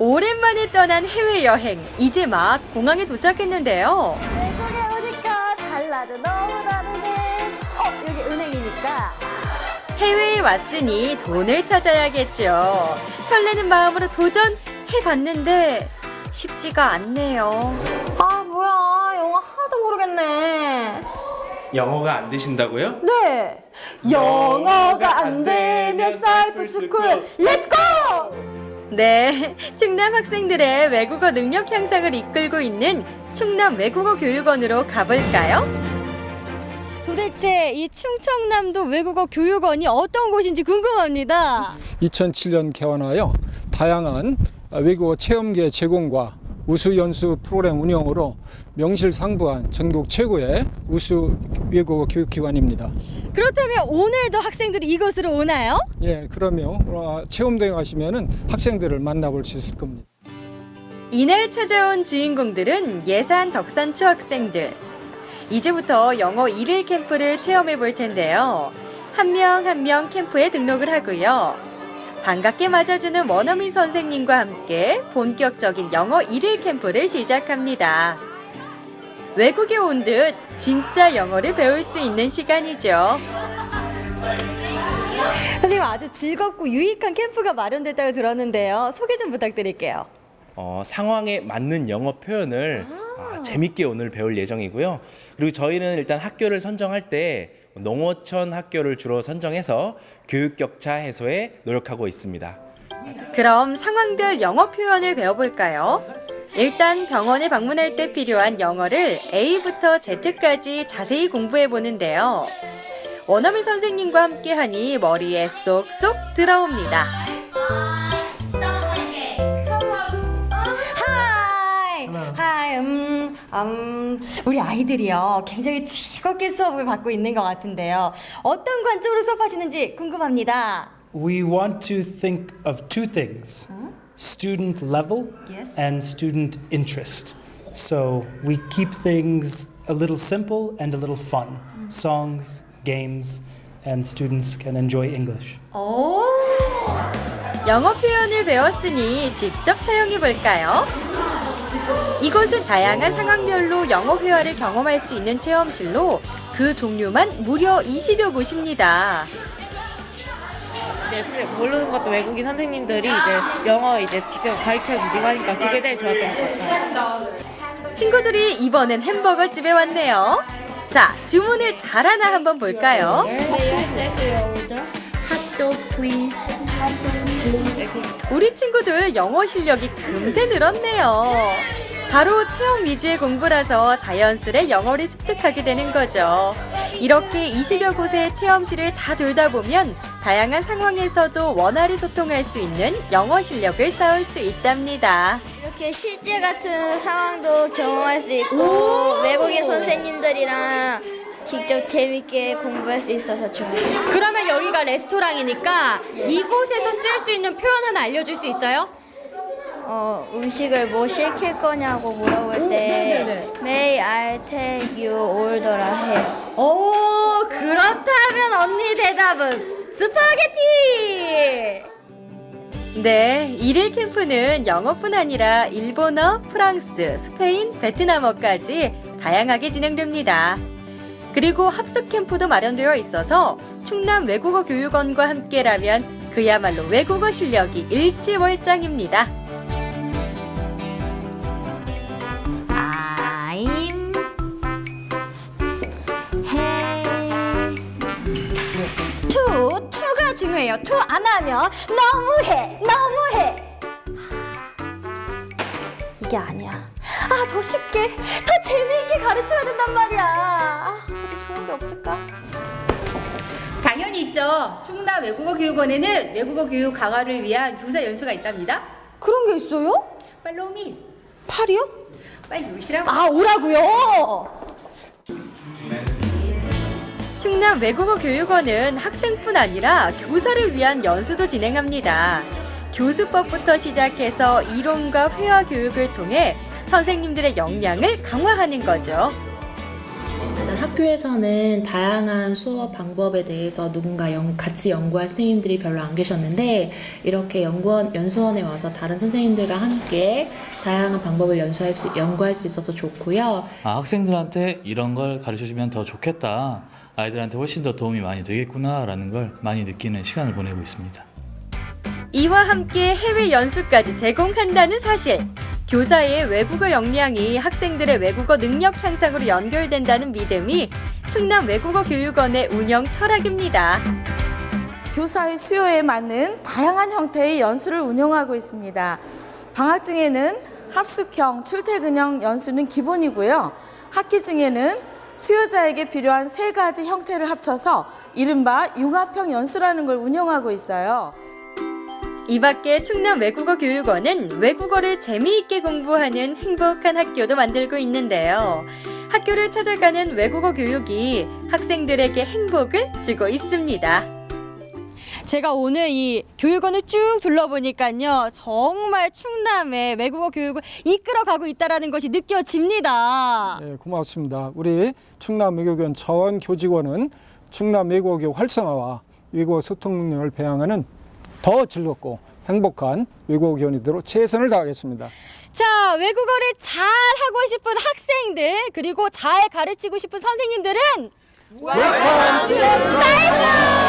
오랜만에 떠난 해외여행. 이제 막 공항에 도착했는데요. 외국에 오니까 달라도 너무 다르네. 어, 여기 은행이니까. 해외에 왔으니 돈을 찾아야겠죠. 설레는 마음으로 도전해봤는데 쉽지가 않네요. 아, 뭐야. 영어 하나도 모르겠네. 영어가 안 되신다고요? 네. 영어가 안 되면 사이프 스쿨 렛츠고! 네, 충남 학생들의 외국어 능력 향상을 이끌고 있는 충남 외국어 교육원으로 가볼까요? 도대체 이 충청남도 외국어 교육원이 어떤 곳인지 궁금합니다. 2007년 개원하여 다양한 외국어 체험계 제공과 우수 연수 프로그램 운영으로 명실상부한 전국 최고의 우수 외국어 교육기관입니다. 그렇다면 오늘도 학생들이 이곳으로 오나요? 예, 그러면 어, 체험대회 가시면은 학생들을 만나볼 수 있을 겁니다. 이날 찾아온 주인공들은 예산 덕산초 학생들. 이제부터 영어 일일 캠프를 체험해 볼 텐데요. 한 명 한 명 캠프에 등록을 하고요. 반갑게 맞아주는 원어민 선생님과 함께 본격적인 영어 일일 캠프를 시작합니다. 외국에 온 듯 진짜 영어를 배울 수 있는 시간이죠. 선생님 아주 즐겁고 유익한 캠프가 마련됐다고 들었는데요. 소개 좀 부탁드릴게요. 어, 상황에 맞는 영어 표현을 아, 재밌게 오늘 배울 예정이고요. 그리고 저희는 일단 학교를 선정할 때 농어촌 학교를 주로 선정해서 교육 격차 해소에 노력하고 있습니다. 그럼 상황별 영어 표현을 배워볼까요? 일단 병원에 방문할 때 필요한 영어를 A부터 Z까지 자세히 공부해 보는데요. 원어민 선생님과 함께 하니 머리에 쏙쏙 들어옵니다. 음, 음, 우리 아이들이요. 굉장히 즐겁게 수업을 받고 있는 것 같은데요. 어떤 관점으로 수업하시는지 궁금합니다. We want to think of two things student level Yes. and student interest. So we keep things a little simple and a little fun songs, games, and students can enjoy English. 오! 영어 표현을 배웠으니 직접 사용해 볼까요? 이곳은 다양한 상황별로 영어 회화를 경험할 수 있는 체험실로 그 종류만 무려 20여 곳입니다. 이제 실- 모르는 것도 외국인 선생님들이 이제 영어 이제 직접 가르쳐 주시고 하니까 그게 제일 좋았던 것 같아요. 친구들이 이번엔 햄버거 집에 왔네요. 자, 주문을 잘 하나 한번 볼까요? 우리 친구들 영어 실력이 금세 늘었네요. 바로 체험 위주의 공부라서 자연스레 영어를 습득하게 되는 거죠. 이렇게 20여 곳의 체험실을 다 돌다 보면 다양한 상황에서도 원활히 소통할 수 있는 영어 실력을 쌓을 수 있답니다. 이렇게 실제 같은 상황도 경험할 수 있고 외국인 선생님들이랑 직접 재밌게 공부할 수 있어서 좋아요. 그러면 여기가 레스토랑이니까 이곳에서 쓸 수 있는 표현 하나 알려줄 수 있어요? 어, 음식을 뭐 시킬 거냐고 물어볼 때 May I take you order라 해요. 오, 그렇다면 언니 대답은 스파게티! 네, 일일 캠프는 영어뿐 아니라 일본어, 프랑스, 스페인, 베트남어까지 다양하게 진행됩니다. 그리고 합숙 캠프도 마련되어 있어서 충남 외국어 교육원과 함께라면 그야말로 외국어 실력이 일지월장입니다. I'm 해투 투가 중요해요. 투안 하면 너무해 너무해. 이게 아니야. 아 더 쉽게 더 재미있게 가르쳐야 된단 말이야. 데 없을까? 당연히 있죠. 충남 외국어 교육원에는 외국어 교육 강화를 위한 교사 연수가 있답니다. 그런 게 있어요? 팔로우 미. 팔이요? 빨리 오시라고. 아 오라고요. 충남 외국어 교육원은 학생뿐 아니라 교사를 위한 연수도 진행합니다. 교수법부터 시작해서 이론과 회화 교육을 통해 선생님들의 역량을 강화하는 거죠. 학교에서는 다양한 수업 방법에 대해서 누군가 연- 같이 연구할 선생님들이 별로 안 계셨는데 이렇게 연구원 연수원에 와서 다른 선생님들과 함께 다양한 방법을 연수할 수, 연구할 수 있어서 좋고요. 아, 학생들한테 이런 걸 가르쳐 주면 더 좋겠다. 아이들한테 훨씬 더 도움이 많이 되겠구나라는 걸 많이 느끼는 시간을 보내고 있습니다. 이와 함께 해외 연수까지 제공한다는 사실. 교사의 외국어 역량이 학생들의 외국어 능력 향상으로 연결된다는 믿음이 충남 외국어 교육원의 운영 철학입니다. 교사의 수요에 맞는 다양한 형태의 연수를 운영하고 있습니다. 방학 중에는 합숙형, 출퇴근형 연수는 기본이고요. 학기 중에는 수요자에게 필요한 세 가지 형태를 합쳐서 이른바 융합형 연수라는 걸 운영하고 있어요. 이 밖에 충남 외국어 교육원은 외국어를 재미있게 공부하는 행복한 학교도 만들고 있는데요. 학교를 찾아가는 외국어 교육이 학생들에게 행복을 주고 있습니다. 제가 오늘 이 교육원을 쭉 둘러보니까요. 정말 충남의 외국어 교육을 이끌어가고 있다는 것이 느껴집니다. 네, 고맙습니다. 우리 충남 외교교원 전 교직원은 충남 외국어 교육 활성화와 외국어 소통 능력을 배양하는 더 즐겁고 행복한 외국어 교원이 되도록 최선을 다하겠습니다. 자, 외국어를 잘 하고 싶은 학생들, 그리고 잘 가르치고 싶은 선생님들은 웰컴 투 사이버!